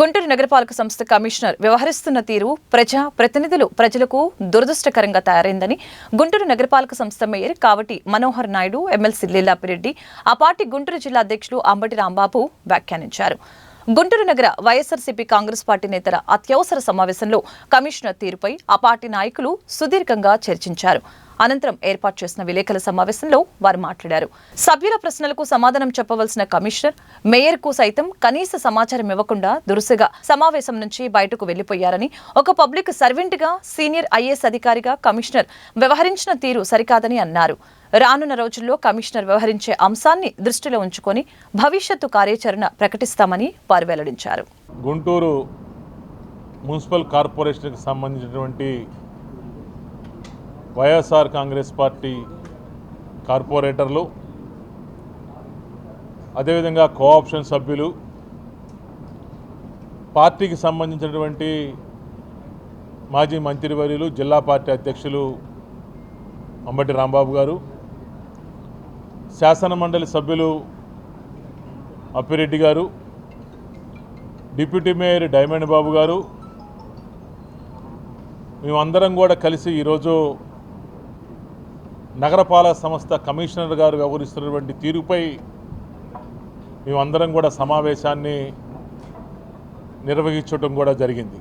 గుంటూరు నగరపాలక సంస్థ కమిషనర్ వ్యవహరిస్తున్న తీరు ప్రజా ప్రతినిధులు ప్రజలకు దురదృష్టకరంగా తయారైందని గుంటూరు నగరపాలక సంస్థ మేయర్ కావటి మనోహర్ నాయుడు ఎమ్మెల్సీ లీలాపిరెడ్డి ఆ పార్టీ గుంటూరు జిల్లా అధ్యక్షులు అంబటి రాంబాబు వ్యాఖ్యానించారు. గుంటూరు నగర వైఎస్ఆర్సీపీ కాంగ్రెస్ పార్టీ నేతల అత్యవసర సమావేశంలో కమిషనర్ తీరుపై ఆ పార్టీ నాయకులు సుదీర్ఘంగా చర్చించారు. అనంతరం ఏర్పాటు చేసిన విలేకరుల సమావేశంలో వారు మాట్లాడారు. సభ్యుల ప్రశ్నలకు సమాధానం చెప్పవలసిన కమిషనర్ మేయర్కు సైతం కనీస సమాచారం ఇవ్వకుండా దురుసుగా సమావేశం నుంచి బయటకు వెళ్ళిపోయారని ఒక పబ్లిక్ సర్వెంట్గా సీనియర్ ఐఏఎస్ అధికారిగా కమిషనర్ వ్యవహరించిన తీరు సరికాదని అన్నారు. రానున్న రోజుల్లో కమిషనర్ వ్యవహరించే అంశాన్ని దృష్టిలో ఉంచుకొని భవిష్యత్తు కార్యాచరణ ప్రకటిస్తామని వారు వెల్లడించారు. గుంటూరు మున్సిపల్ కార్పొరేషన్కి సంబంధించినటువంటి వైఎస్ఆర్ కాంగ్రెస్ పార్టీ కార్పొరేటర్లు అదేవిధంగా కోఆప్షన్ సభ్యులు పార్టీకి సంబంధించినటువంటి మాజీ మంత్రివర్యులు జిల్లా పార్టీ అధ్యక్షులు అంబటి రాంబాబు గారు శాసన మండలి సభ్యులు అప్పిరెడ్డి గారు డిప్యూటీ మేయర్ డైమండ్ బాబు గారు మేమందరం కూడా కలిసి ఈరోజు నగరపాలక సంస్థ కమిషనర్ గారు వ్యవహరిస్తున్నటువంటి తీరుపై మేమందరం కూడా సమావేశాన్ని నిర్వహించడం కూడా జరిగింది.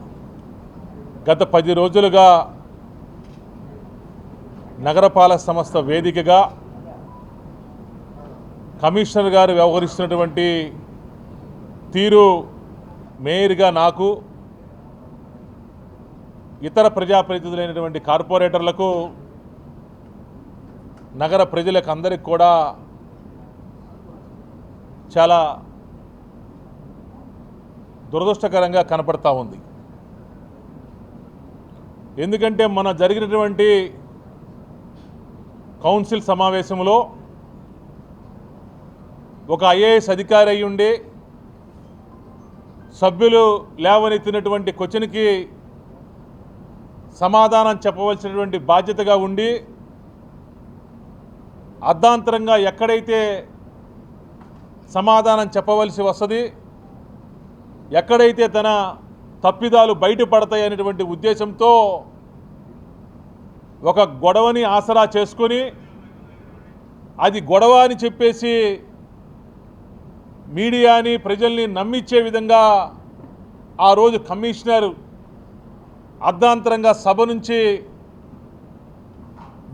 గత పది రోజులుగా నగరపాలక సంస్థ వేదికగా కమిషనర్ గారు వ్యవహరిస్తున్నటువంటి తీరు మేయర్గా నాకు ఇతర ప్రజాప్రతినిధులైనటువంటి కార్పొరేటర్లకు నగర ప్రజలకు అందరికి కూడా చాలా దురదృష్టకరంగా కనపడతా ఉంది. ఎందుకంటే మన జరిగినటువంటి కౌన్సిల్ సమావేశంలో ఒక ఐఏఎస్ అధికారి అయి ఉండి సభ్యులు లేవనెత్తినటువంటి క్వశ్చన్కి సమాధానం చెప్పవలసినటువంటి బాధ్యతగా ఉండి అర్ధాంతరంగా ఎక్కడైతే సమాధానం చెప్పవలసి వస్తుంది ఎక్కడైతే తన తప్పిదాలు బయటపడతాయి అనేటువంటి ఉద్దేశంతో ఒక గొడవని ఆసరా చేసుకొని అది గొడవ అని చెప్పేసి మీడియాని ప్రజల్ని నమ్మించే విధంగా ఆ రోజు కమిషనర్ అర్ధాంతరంగా సభ నుంచి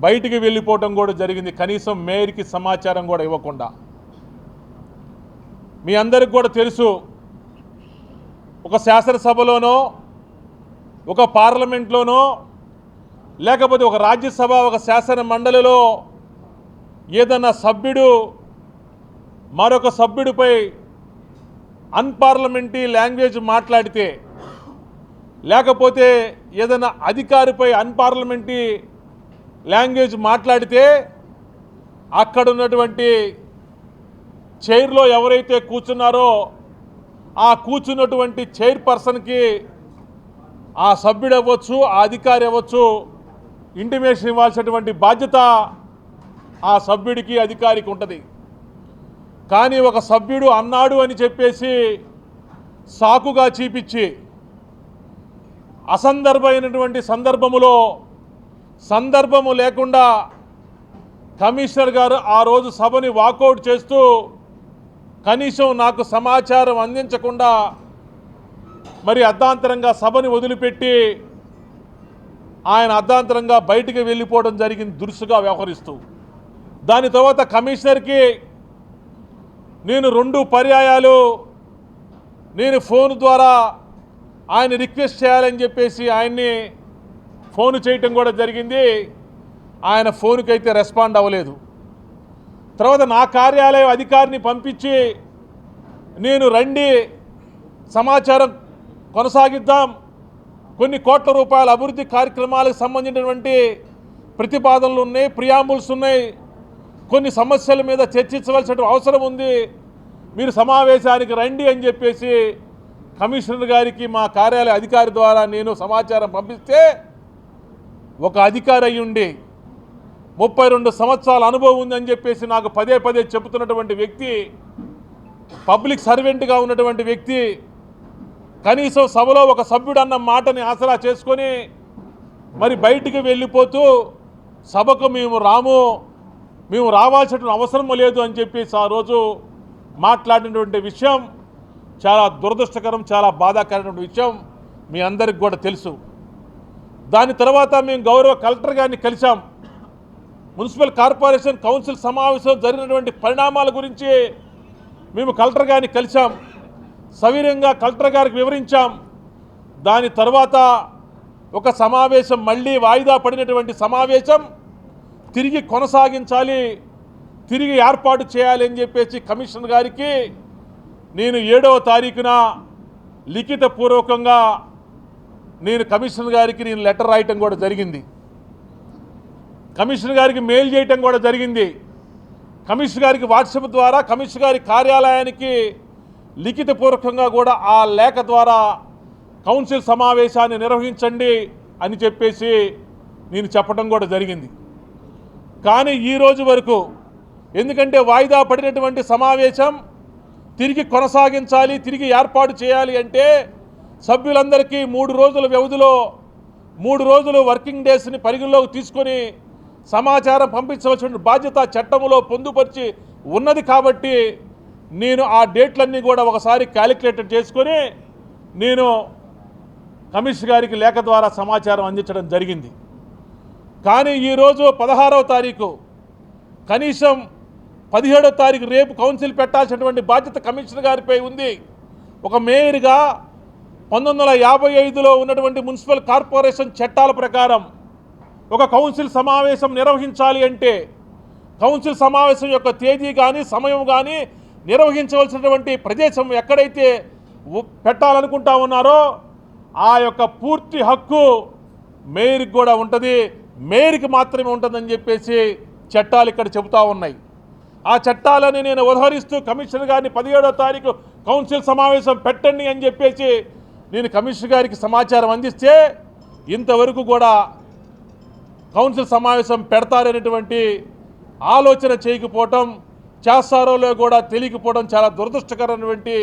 బయటికి వెళ్ళిపోవటం కూడా జరిగింది. కనీసం మేయర్కి సమాచారం కూడా ఇవ్వకుండా. మీ అందరికి కూడా తెలుసు ఒక శాసనసభలోనో ఒక పార్లమెంట్లోనో లేకపోతే ఒక రాజ్యసభ ఒక శాసన మండలిలో ఏదన్నా సభ్యుడు మరొక సభ్యుడిపై అన్పార్లమెంటరీ లాంగ్వేజ్ మాట్లాడితే లేకపోతే ఏదైనా అధికారిపై అన్పార్లమెంటరీ లాంగ్వేజ్ మాట్లాడితే అక్కడ ఉన్నటువంటి చైర్లో ఎవరైతే కూర్చున్నారో ఆ కూర్చున్నటువంటి చైర్పర్సన్కి ఆ సభ్యుడు అవ్వచ్చు ఆ అధికారి అవ్వచ్చు ఇంటిమేషన్ ఇవ్వాల్సినటువంటి బాధ్యత ఆ సభ్యుడికి అధికారికి ఉంటుంది. కానీ ఒక సభ్యుడు అన్నాడు అని చెప్పేసి సాకుగా చీపించి అసందర్భమైనటువంటి సందర్భములో సందర్భము లేకుండా కమిషనర్ గారు ఆ రోజు సభని వాకౌట్ చేస్తూ కనీసం నాకు సమాచారం అందించకుండా మరి అర్ధాంతరంగా సభని వదిలిపెట్టి ఆయన అర్ధాంతరంగా బయటికి వెళ్ళిపోవడం జరిగింది దురుసుగా వ్యవహరిస్తూ. దాని తర్వాత కమిషనర్కి నేను రెండు పర్యాయాలు నేను ఫోన్ ద్వారా ఆయన రిక్వెస్ట్ చేయాలని చెప్పేసి ఆయన్ని ఫోన్ చేయటం కూడా జరిగింది. ఆయన ఫోన్కి అయితే రెస్పాండ్ అవ్వలేదు. తర్వాత నా కార్యాలయం అధికారిని పంపించి నేను రండి సమాచారం కొనసాగిద్దాం. కొన్ని కోట్ల రూపాయల అభివృద్ధి కార్యక్రమాలకు సంబంధించినటువంటి ప్రతిపాదనలు ఉన్నాయి ప్రియాంబుల్స్ ఉన్నాయి. కొన్ని సమస్యల మీద చర్చించవలసిన అవసరం ఉంది. మీరు సమావేశానికి రండి అని చెప్పేసి కమిషనర్ గారికి మా కార్యాలయ అధికారి ద్వారా నేను సమాచారం పంపిస్తే ఒక అధికారి అయి ఉండి ముప్పై రెండు సంవత్సరాల అనుభవం ఉందని చెప్పేసి నాకు పదే పదే చెబుతున్నటువంటి వ్యక్తి పబ్లిక్ సర్వెంట్గా ఉన్నటువంటి వ్యక్తి కనీసం సభలో ఒక సభ్యుడు అన్న మాటని ఆసరా చేసుకొని మరి బయటికి వెళ్ళిపోతూ సభకు మేము రాము మేము రావాల్సిన అవసరం లేదు అని చెప్పేసి ఆ రోజు మాట్లాడినటువంటి విషయం చాలా దురదృష్టకరం చాలా బాధాకరమైన విషయం మీ అందరికి కూడా తెలుసు. దాని తర్వాత మేము గౌరవ కలెక్టర్ గారిని కలిసాం మున్సిపల్ కార్పొరేషన్ కౌన్సిల్ సమావేశం జరిగినటువంటి పరిణామాల గురించి మేము కలెక్టర్ గారిని కలిసాం సవీరంగా కలెక్టర్ గారికి వివరించాం. దాని తర్వాత ఒక సమావేశం మళ్ళీ వాయిదా పడినటువంటి సమావేశం. తిరిగి కొనసాగించాలి తిరిగి ఏర్పాటు చేయాలి అని చెప్పేసి కమిషనర్ గారికి నేను ఏడవ తారీఖున లిఖితపూర్వకంగా నేను కమిషనర్ గారికి నేను లెటర్ రాయటం కూడా జరిగింది. కమిషనర్ గారికి మెయిల్ చేయటం కూడా జరిగింది. కమిషనర్ గారికి వాట్సాప్ ద్వారా కమిషనర్ గారి కార్యాలయానికి లిఖితపూర్వకంగా కూడా ఆ లేఖ ద్వారా కౌన్సిల్ సమావేశాన్ని నిర్వహించండి అని చెప్పేసి నేను చెప్పడం కూడా జరిగింది. కానీ ఈ రోజు వరకు ఎందుకంటే వాయిదా పడినటువంటి సమావేశం తిరిగి కొనసాగించాలి తిరిగి ఏర్పాటు చేయాలి అంటే సభ్యులందరికీ మూడు రోజుల వ్యవధిలో మూడు రోజులు వర్కింగ్ డేస్ని పరిగణలోకి తీసుకొని సమాచారం పంపించవలసిన బాధ్యత చట్టంలో పొందుపరిచి ఉన్నది కాబట్టి నేను ఆ డేట్లన్నీ కూడా ఒకసారి క్యాలిక్యులేట్ చేసుకొని నేను కమిషన్ గారికి లేఖ ద్వారా సమాచారం అందించడం జరిగింది. కానీ ఈరోజు పదహారవ తారీఖు కనీసం పదిహేడవ తారీఖు రేపు కౌన్సిల్ పెట్టాల్సినటువంటి బాధ్యత కమిషనర్ గారిపై ఉంది. ఒక మేయర్గా పంతొమ్మిది వందల యాభై ఐదులో ఉన్నటువంటి మున్సిపల్ కార్పొరేషన్ చట్టాల ప్రకారం ఒక కౌన్సిల్ సమావేశం నిర్వహించాలి అంటే కౌన్సిల్ సమావేశం యొక్క తేదీ కానీ సమయం కానీ నిర్వహించవలసినటువంటి ప్రదేశం ఎక్కడైతే పెట్టాలనుకుంటా ఉన్నారో ఆ యొక్క పూర్తి హక్కు మేయర్కి కూడా ఉంటుంది. మేయర్కి మాత్రమే ఉంటుందని చెప్పేసి చట్టాలు ఇక్కడ చెబుతూ ఉన్నాయి. ఆ చట్టాలని నేను ఉదహరిస్తూ కమిషనర్ గారిని పదిహేడో తారీఖు కౌన్సిల్ సమావేశం పెట్టండి అని చెప్పేసి నేను కమిషనర్ గారికి సమాచారం అందిస్తే ఇంతవరకు కూడా కౌన్సిల్ సమావేశం పెడతారనేటువంటి ఆలోచన చేయకపోవటం చేస్తారోలో కూడా తెలియకపోవడం చాలా దురదృష్టకరమైనటువంటి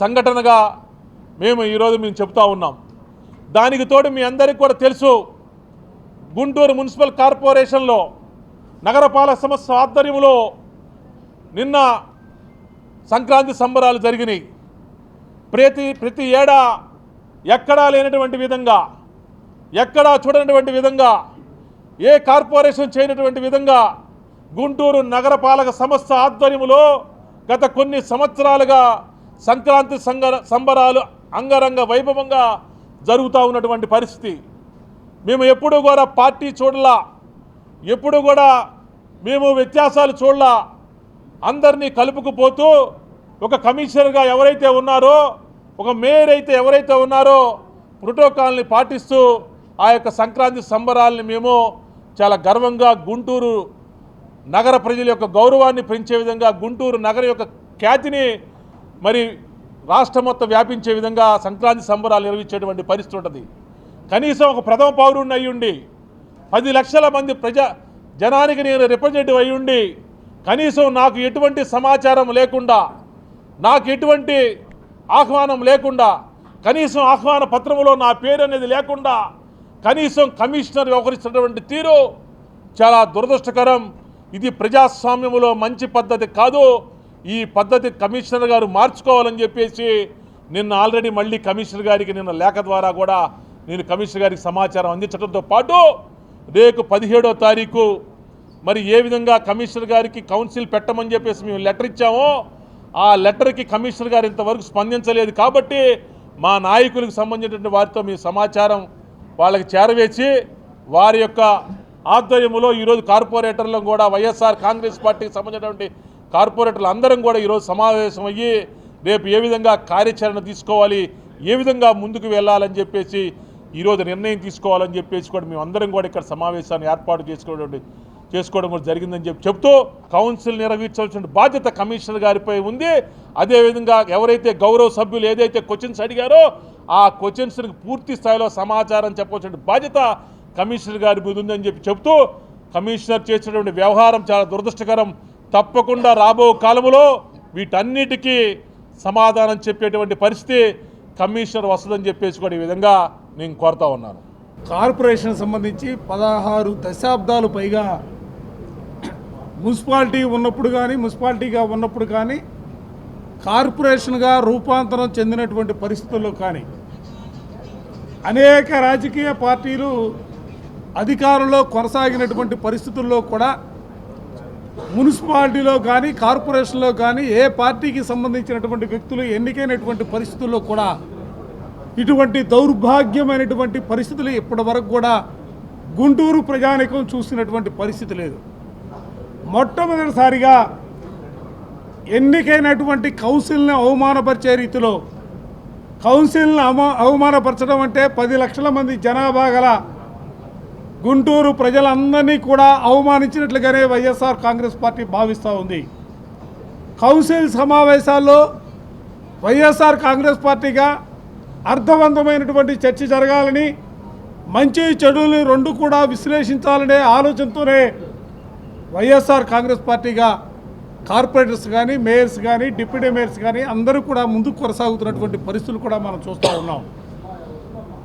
సంఘటనగా మేము ఈరోజు మేము చెప్తా ఉన్నాం. దానికి తోడు మీ అందరికీ కూడా తెలుసు గుంటూరు మున్సిపల్ కార్పొరేషన్లో నగరపాలక సంస్థ ఆధ్వర్యంలో నిన్న సంక్రాంతి సంబరాలు జరిగినాయి. ప్రతి ప్రతి ఏడా ఎక్కడా లేనటువంటి విధంగా ఎక్కడా చూడనటువంటి విధంగా ఏ కార్పొరేషన్ చేయనటువంటి విధంగా గుంటూరు నగరపాలక సంస్థ ఆధ్వర్యంలో గత కొన్ని సంవత్సరాలుగా సంక్రాంతి సంగ సంబరాలు అంగరంగ వైభవంగా జరుగుతూ ఉన్నటువంటి పరిస్థితి. మేము ఎప్పుడూ కూడా పార్టీ చూడలా ఎప్పుడు కూడా మేము వ్యత్యాసాలు చూడలా. అందరినీ కలుపుకుపోతూ ఒక కమిషనర్గా ఎవరైతే ఉన్నారో ఒక మేయర్ అయితే ఎవరైతే ఉన్నారో ప్రోటోకాల్ని పాటిస్తూ ఆ యొక్క సంక్రాంతి సంబరాల్ని మేము చాలా గర్వంగా గుంటూరు నగర ప్రజల యొక్క గౌరవాన్ని పెంచే విధంగా గుంటూరు నగర యొక్క ఖ్యాతిని మరి రాష్ట్రం మొత్తం వ్యాపించే విధంగా సంక్రాంతి సంబరాలు నిర్వహించేటువంటి పరిస్థితి ఉంటుంది. కనీసం ఒక ప్రథమ పౌరుడిని అయ్యుండి పది లక్షల మంది ప్రజా జనానికి నేను రిప్రజెంటేటివ్ అయ్యుండి కనీసం నాకు ఎటువంటి సమాచారం లేకుండా నాకు ఎటువంటి ఆహ్వానం లేకుండా కనీసం ఆహ్వాన పత్రంలో నా పేరు అనేది లేకుండా కనీసం కమిషనర్ వ్యవహరిస్తున్నటువంటి తీరు చాలా దురదృష్టకరం. ఇది ప్రజాస్వామ్యంలో మంచి పద్ధతి కాదు. ఈ పద్ధతి కమిషనర్ గారు మార్చుకోవాలని చెప్పేసి నిన్న ఆల్రెడీ మళ్ళీ కమిషనర్ గారికి నిన్న లేఖ ద్వారా కూడా నేను కమిషనర్ గారికి సమాచారం అందించడంతో పాటు రేపు పదిహేడో తారీఖు మరి ఏ విధంగా కమిషనర్ గారికి కౌన్సిల్ పెట్టమని చెప్పేసి మేము లెటర్ ఇచ్చామో ఆ లెటర్కి కమిషనర్ గారు ఇంతవరకు స్పందించలేదు కాబట్టి మా నాయకులకు సంబంధించినటువంటి వారితో మీ సమాచారం వాళ్ళకి చేరవేసి వారి యొక్క ఆధ్వర్యంలో ఈరోజు కార్పొరేటర్లను కూడా వైఎస్ఆర్ కాంగ్రెస్ పార్టీకి సంబంధించినటువంటి కార్పొరేటర్లు అందరం కూడా ఈరోజు సమావేశం అయ్యి రేపు ఏ విధంగా కార్యాచరణ తీసుకోవాలి ఏ విధంగా ముందుకు వెళ్ళాలని చెప్పేసి ఈరోజు నిర్ణయం తీసుకోవాలని చెప్పేసి కూడా మేము అందరం కూడా ఇక్కడ సమావేశాన్ని ఏర్పాటు చేసుకునేటువంటి చేసుకోవడం జరిగిందని చెప్పి చెప్తూ కౌన్సిల్ నిర్వహించాల్సిన బాధ్యత కమిషనర్ గారిపై ఉంది. అదేవిధంగా ఎవరైతే గౌరవ సభ్యులు ఏదైతే క్వశ్చన్స్ అడిగారో ఆ క్వశ్చన్స్కి పూర్తి స్థాయిలో సమాచారం చెప్పవలసిన బాధ్యత కమిషనర్ గారి మీద ఉందని చెప్పి చెప్తూ కమిషనర్ చేసినటువంటి వ్యవహారం చాలా దురదృష్టకరం. తప్పకుండా రాబో కాలంలో వీటన్నిటికీ సమాధానం చెప్పేటువంటి పరిస్థితి కమిషనర్ వస్తుందని చెప్పేసి కూడా ఈ విధంగా నేను కోరుతా ఉన్నాను. కార్పొరేషన్ సంబంధించి పదహారు దశాబ్దాలు పైగా మున్సిపాలిటీ ఉన్నప్పుడు కానీ మున్సిపాలిటీగా ఉన్నప్పుడు కానీ కార్పొరేషన్గా రూపాంతరం చెందినటువంటి పరిస్థితుల్లో కానీ అనేక రాజకీయ పార్టీలు అధికారంలో కొనసాగినటువంటి పరిస్థితుల్లో కూడా మున్సిపాలిటీలో కానీ కార్పొరేషన్లో కానీ ఏ పార్టీకి సంబంధించినటువంటి వ్యక్తులు ఎన్నికైనటువంటి పరిస్థితుల్లో కూడా ఇటువంటి దౌర్భాగ్యమైనటువంటి పరిస్థితులు ఇప్పటి వరకు కూడా గుంటూరు ప్రజానికం చూసినటువంటి పరిస్థితి లేదు. మొట్టమొదటిసారిగా ఎన్నికైనటువంటి కౌన్సిల్ని అవమానపరిచే రీతిలో కౌన్సిల్ని అవమానపరచడం అంటే పది లక్షల మంది జనాభా గల గుంటూరు ప్రజలందరినీ కూడా అవమానించినట్లుగానే వైఎస్ఆర్ కాంగ్రెస్ పార్టీ భావిస్తూ ఉంది. కౌన్సిల్ సమావేశాల్లో వైఎస్ఆర్ కాంగ్రెస్ పార్టీగా అర్థవంతమైనటువంటి చర్చ జరగాలని మంచి చెడులు రెండు కూడా విశ్లేషించాలనే ఆలోచనతోనే వైఎస్ఆర్ కాంగ్రెస్ పార్టీగా కార్పొరేటర్స్ కానీ మేయర్స్ కానీ డిప్యూటీ మేయర్స్ కానీ అందరూ కూడా ముందుకు కొనసాగుతున్నటువంటి పరిస్థితులు కూడా మనం చూస్తూ ఉన్నాం.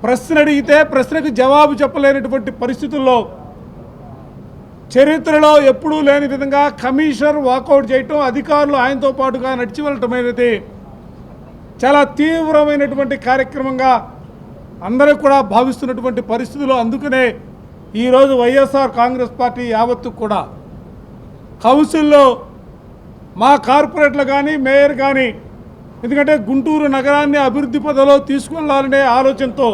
ప్రశ్న అడిగితే ప్రశ్నకు జవాబు చెప్పలేనటువంటి పరిస్థితుల్లో చరిత్రలో ఎప్పుడూ లేని విధంగా కమిషనర్ వాకౌట్ చేయటం అధికారులు ఆయనతో పాటుగా నడిచి వెళ్ళటం అనేది చాలా తీవ్రమైనటువంటి కార్యక్రమంగా అందరూ కూడా భావిస్తున్నటువంటి పరిస్థితులు. అందుకనే ఈరోజు వైఎస్ఆర్ కాంగ్రెస్ పార్టీ యావత్తు కూడా కౌన్సిల్లో మా కార్పొరేట్లు కానీ మేయర్ కానీ ఎందుకంటే గుంటూరు నగరాన్ని అభివృద్ధి పదలో తీసుకెళ్ళాలనే ఆలోచనతో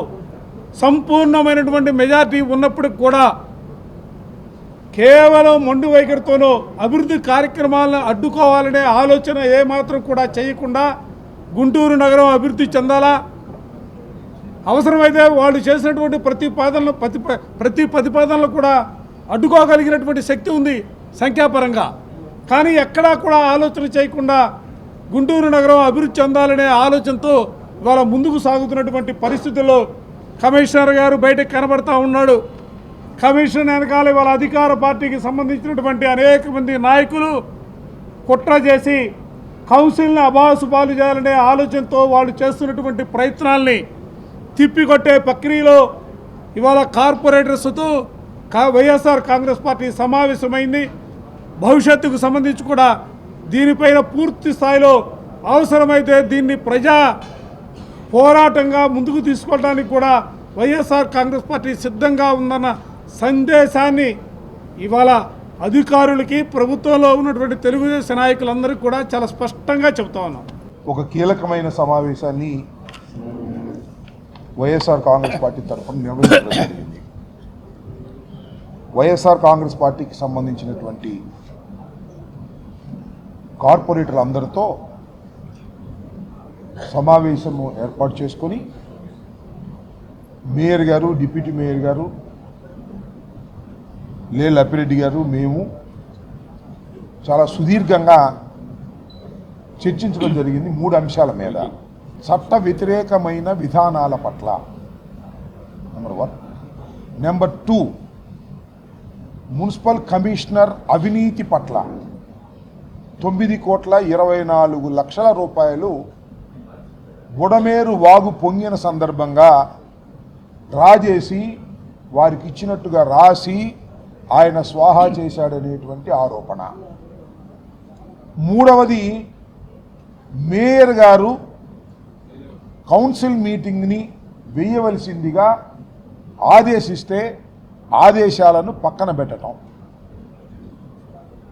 సంపూర్ణమైనటువంటి మెజార్టీ ఉన్నప్పటికి కూడా కేవలం మొండి వైఖరితోనో అభివృద్ధి కార్యక్రమాలను అడ్డుకోవాలనే ఆలోచన ఏమాత్రం కూడా చేయకుండా గుంటూరు నగరం అభివృద్ధి చెందాలా? అవసరమైతే వాళ్ళు చేసినటువంటి ప్రతిపాదనలు ప్రతి ప్రతి ప్రతిపాదనలు కూడా అడ్డుకోగలిగినటువంటి శక్తి ఉంది. సంఖ్యాపరంగా. కానీ ఎక్కడా కూడా ఆలోచన చేయకుండా గుంటూరు నగరం అభివృద్ధి చెందాలనే ఆలోచనతో ఇవాళ ముందుకు సాగుతున్నటువంటి పరిస్థితుల్లో కమిషనర్ గారు బయటకు కనబడతా ఉన్నాడు. కమిషన్ వెనకాల ఇవాళ అధికార పార్టీకి సంబంధించినటువంటి అనేక మంది నాయకులు కుట్ర చేసి కౌన్సిల్ని అబాసు పాలు చేయాలనే ఆలోచనతో వాళ్ళు చేస్తున్నటువంటి ప్రయత్నాల్ని తిప్పికొట్టే ప్రక్రియలో ఇవాళ కార్పొరేటర్స్తో కా వైఎస్ఆర్ కాంగ్రెస్ పార్టీ సమావేశమైంది. భవిష్యత్తుకు సంబంధించి కూడా దీనిపైన పూర్తి స్థాయిలో అవసరమైతే దీన్ని ప్రజా పోరాటంగా ముందుకు తీసుకోవడానికి కూడా వైఎస్ఆర్ కాంగ్రెస్ పార్టీ సిద్ధంగా ఉందన్న సందేశాన్ని ఇవాళ అధికారులకి ప్రభుత్వంలో ఉన్నటువంటి తెలుగుదేశం నాయకులందరికీ కూడా చాలా స్పష్టంగా చెబుతా ఉన్నాం. ఒక కీలకమైన సమావేశాన్ని వైఎస్ఆర్ కాంగ్రెస్ పార్టీ తరఫున నిర్వహించడం జరిగింది. వైఎస్ఆర్ కాంగ్రెస్ పార్టీకి సంబంధించినటువంటి కార్పొరేటర్లు అందరితో సమావేశము ఏర్పాటు చేసుకొని మేయర్ గారు డిప్యూటీ మేయర్ గారు లే లపిరెడ్డి గారు మేము చాలా సుదీర్ఘంగా చర్చించడం జరిగింది మూడు అంశాల మీద. చట్ట వ్యతిరేకమైన విధానాల పట్ల. Number one number two municipal commissioner అవినీతి పట్ల. తొమ్మిది కోట్ల ఇరవై నాలుగు లక్షల రూపాయలు బుడమేరు వాగు పొంగిన సందర్భంగా డ్రా చేసి వారికి ఇచ్చినట్టుగా రాసి ఆయన స్వాహా చేశాడనేటువంటి ఆరోపణ. మూడవది మేయర్ గారు కౌన్సిల్ మీటింగ్ని వేయవలసిందిగా ఆదేశిస్తే ఆదేశాలను పక్కన పెట్టడం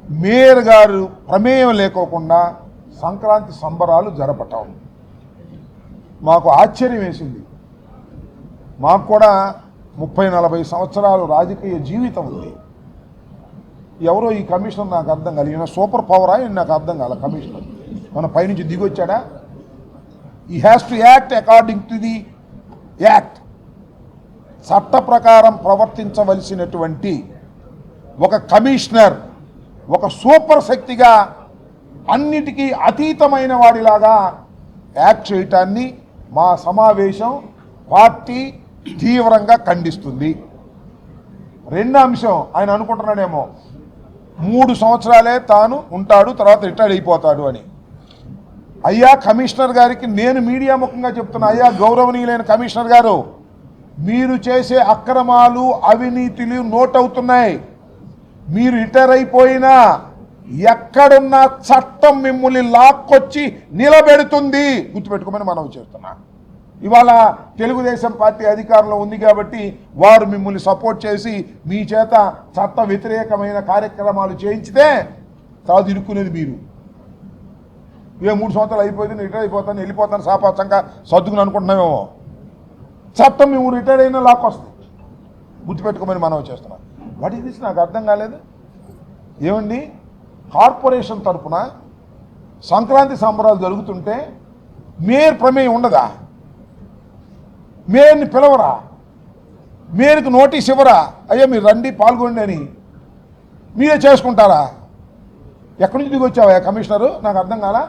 మేయర్ గారు ప్రమేయం లేకోకుండా సంక్రాంతి సంబరాలు జరపటం. మాకు ఆశ్చర్యం వేసింది. మాకు కూడా ముప్పై నలభై సంవత్సరాలు రాజకీయ జీవితం ఉంది. ఎవరో ఈ కమిషనర్ నాకు అర్థం కాలేదు. ఈయన సూపర్ పవర్ ఆయన నాకు అర్థం కాల కమిషనర్ మన పైనుంచి దిగొచ్చాడా? ఈ has to act according to the act చట్ట ప్రకారం ప్రవర్తించవలసినటువంటి ఒక కమిషనర్ ఒక సూపర్ శక్తిగా అన్నిటికీ అతీతమైన వాడిలాగా యాక్ట్ చేయటాన్ని మా సమావేశం పార్టీ తీవ్రంగా ఖండిస్తుంది. రెండో అంశం ఆయన అనుకుంటున్నాడేమో మూడు సంవత్సరాలే తాను ఉంటాడు తర్వాత రిటైర్డ్ అయిపోతాడు అని. అయ్యా కమిషనర్ గారికి నేను మీడియా ముఖంగా చెప్తున్నా అయ్యా గౌరవనీయులైన కమిషనర్ గారు మీరు చేసే అక్రమాలు అవినీతులు నోట్ అవుతున్నాయి మీరు రిటైర్ అయిపోయినా ఎక్కడున్న చట్టం మిమ్మల్ని లాక్కొచ్చి నిలబెడుతుంది. గుర్తుపెట్టుకోమని మనం చేస్తున్నా. ఇవాళ తెలుగుదేశం పార్టీ అధికారంలో ఉంది కాబట్టి వారు మిమ్మల్ని సపోర్ట్ చేసి మీ చేత చట్ట వ్యతిరేకమైన కార్యక్రమాలు చేయించితే తర్వాత ఇరుక్కునేది మీరు. ఏ మూడు సంవత్సరాలు అయిపోయింది రిటైర్ అయిపోతాను వెళ్ళిపోతాను సాపాసంగా సర్దుకుని అనుకుంటున్నామేమో. చట్టం మేము రిటైర్ అయినా లాక్ వస్తుంది గుర్తుపెట్టుకోమని మనం చేస్తున్నాం. వాట్ ఇది నాకు అర్థం కాలేదు. ఏమండి? కార్పొరేషన్ తరపున సంక్రాంతి సంబరాలు జరుగుతుంటే మేయర్ ప్రమేయం ఉండదా? మేయర్ని పిలవరా? మేయర్కి నోటీస్ ఇవ్వరా? అయ్యా మీరు రండి పాల్గొండి అని. మీరే చేసుకుంటారా? ఎక్కడి నుంచి దిగి వచ్చావా కమిషనరు? నాకు అర్థం కాలా?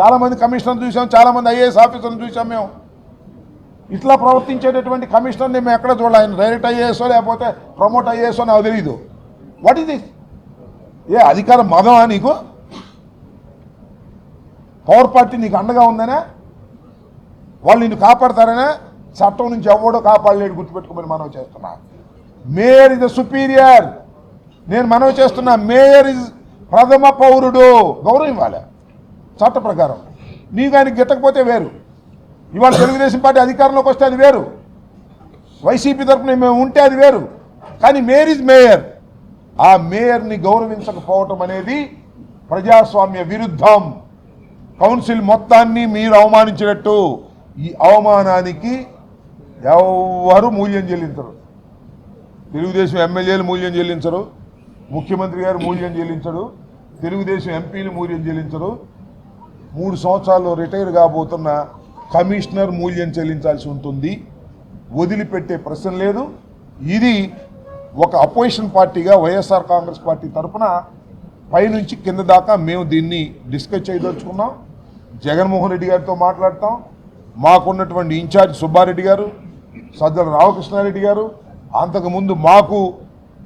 చాలామంది కమిషనర్ చూసాం చాలామంది ఐఏఎస్ ఆఫీసర్ని చూసాం మేము. ఇట్లా ప్రవర్తించేటటువంటి కమిషనర్ని మేము ఎక్కడ చూడాలి. ఆయన డైరెక్ట్ అయ్యేసో లేకపోతే ప్రమోట్ అయ్యేసో నాకు తెలియదు వాట్ ఇస్ దిస్ ఏ అధికారం మదమా నీకు? పవర్ పార్టీ నీకు అండగా ఉందనే? వాళ్ళు నిన్ను కాపాడతారనే? చట్టం నుంచి ఎవడో కాపాడలేడు గుర్తుపెట్టుకోమని మనవి చేస్తున్నా. మేయర్ ఇస్ ద సుపీరియర్ నేను మనవి చేస్తున్నా మేయర్ ఇస్ ప్రథమ పౌరుడు. గౌరవం ఇవ్వాలి. చట్ట ప్రకారం. నీకు ఆయన గిట్టకపోతే వేరు. ఇవాళ తెలుగుదేశం పార్టీ అధికారంలోకి వస్తే అది వేరు. వైసీపీ తరఫున మేము ఉంటే అది వేరు. కానీ మేర్ ఇస్ మేయర్. ఆ మేయర్ని గౌరవించకపోవటం అనేది ప్రజాస్వామ్య విరుద్ధం. కౌన్సిల్ మొత్తాన్ని మీరు అవమానించినట్టు ఈ అవమానానికి ఎవరు మూల్యం చెల్లించరు. తెలుగుదేశం ఎమ్మెల్యేలు మూల్యం చెల్లించరు. ముఖ్యమంత్రి గారు మూల్యం చెల్లించరు. తెలుగుదేశం ఎంపీలు మూల్యం చెల్లించరు. మూడు సంవత్సరాల్లో రిటైర్ కాబోతున్న కమిషనర్ మూల్యం చెల్లించాల్సి ఉంటుంది. వదిలిపెట్టే ప్రశ్న లేదు. ఇది ఒక అపోజిషన్ పార్టీగా వైఎస్ఆర్ కాంగ్రెస్ పార్టీ తరఫున పైనుంచి కింద దాకా మేము దీన్ని డిస్కస్ చేయదలుచుకున్నాం. జగన్మోహన్ రెడ్డి గారితో మాట్లాడతాం. మాకున్నటువంటి ఇన్ఛార్జ్ సుబ్బారెడ్డి గారు సజ్జల రామకృష్ణారెడ్డి గారు అంతకుముందు మాకు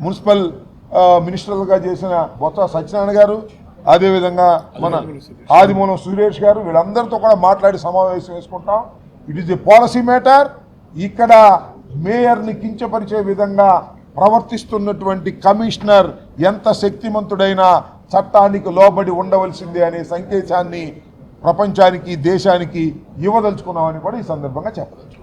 మున్సిపల్ మినిస్టర్లుగా చేసిన బొత్స సత్యనారాయణ గారు అదేవిధంగా మన ఆదిమూలం సురేష్ గారు వీళ్ళందరితో కూడా మాట్లాడి సమావేశం వేసుకుంటాం it is a policy matter ఇక్కడ మేయర్ని కించపరిచే విధంగా ప్రవర్తిస్తున్నటువంటి కమిషనర్ ఎంత శక్తిమంతుడైనా చట్టానికి లోబడి ఉండవలసిందే అనే సంకేతాన్ని ప్రపంచానికి దేశానికి ఇవ్వదలుచుకున్నామని కూడా ఈ సందర్భంగా చెప్పవచ్చు